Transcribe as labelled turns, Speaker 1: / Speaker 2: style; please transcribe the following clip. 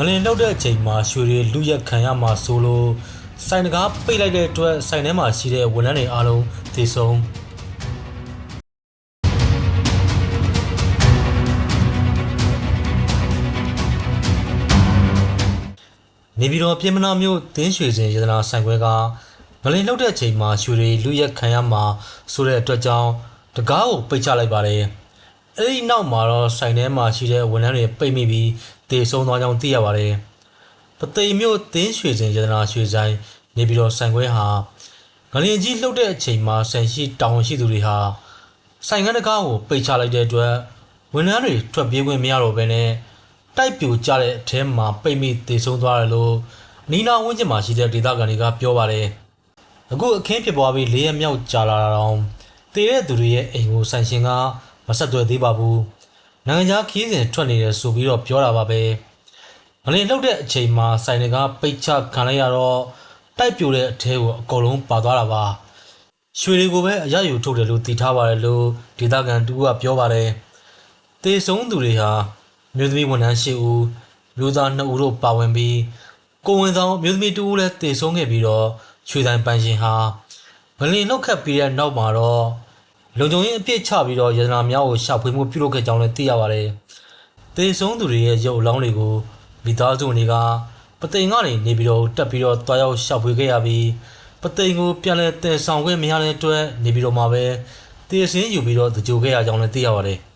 Speaker 1: ငလင်လောက်တဲ့အချိန်မှာရွှေတွေလူရက်ခံရမှာဆိုလို့စိုင်တကားပိတ်လိုက်တဲ့အတွက်စိုင်ထဲမှာရှိတဲ့ဝန်ထမ်းတွေအားလုံးသေဆုံးနေပြည်တော်ပြည်မနာမြို့တင်းရွှေစင်ရတနာဆိုင်ခွဲကငလင်လောက်တဲ့အချိန်မှာရွှေတွေလူရက်ခံရမှာဆိုတဲ့အတွက်ကြောင့်တကားကိုပိတ်ချလိုက်ပါတယ်။ အဲဒီနောက်မှာတော့ဆိုင်ထဲမှာရှိတဲ့ဝန်ထမ်းတွေပိတ်မိပြီးတေဆုံးသွားကြောင်းသိရပါတယ်။ပသိမ်မြို့တင်းရွှေစင်ရတနာရွှေဆိုင်နေပြည်တော်ဆိုင်ခွဲဟာငလင်ကြီးလှုပ်တဲ့အချိန်မှာဆန်ရှိတောင်ရှိသူတွေဟာဆိုင်ကန်းတကားကိုပိတ်ချလိုက်တဲ့အတွက်ဝန်ထမ်းတွေထွက်ပြေးခွင့်မရတော့ဘဲနဲ့တိုက်ပြိုကျတဲ့အထဲမှာပိတ်မိတေဆုံးသွားတယ်လို့အနီးနားဝန်းကျင်မှာရှိတဲ့ဒေသခံတွေကပြောပါတယ်။အခုအခင်းဖြစ်ပွားပြီး၄ရက်မြောက်ကြာလာတာတောင်တေတဲ့သူတွေရဲ့အိမ်ကိုဆန်ရှင်က မဆက်သွယ်သေးပါဘူး။နိုင်ငံခြားခီးစဉ်ထွက်နေတယ်ဆိုပြီးတော့ပြောတာပါပဲ။ငလင်လှုပ်တဲ့အချိန်မှာဆိုင်တွေကပိတ်ချခံလိုက်ရတော့တိုက်ပြိုတဲ့အထဲကိုအကုန်လုံးပါသွားတာပါ။ရွှေတွေကိုပဲအရယူထုတ်တယ်လို့သိထားပါတယ်လို့ဒေသခံတူကပြောပါတယ်။တေဆုံးသူတွေဟာမြို့သမီးဝန်ထမ်း၈ဦးမျိုးသား2ဦးတို့ပါဝင်ပြီးကိုဝင်ဆောင်မြို့သမီး2ဦးလည်းတေဆုံးခဲ့ပြီးတော့ရွှေဆိုင်ပန်းရှင်ဟာဗလင်နှုတ်ခတ်ပြီးတဲ့နောက်မှာတော့ လုံခြုံရေးအပြစ်ချပြီးတော့ရတနာများကိုရှာဖွေမှုပြုလုပ်ခဲ့ကြောင်းလည်းသိရပါတယ်။တေဆုံးသူတွေရဲ့ရုပ်အလောင်းတွေကိုမိသားစုဝင်တွေကပသိမ်ကနေနေပြီးတော့တက်ပြီးတော့တွားရောက်ရှာဖွေခဲ့ရပြီးပသိမ်ကိုပြန်လဲတည်ဆောင်ခွင့်မရတဲ့အတွက်နေပြီးတော့မှာပဲတေစင်းယူပြီးတော့တကြိုခဲ့ရကြောင်းလည်းသိရပါတယ်။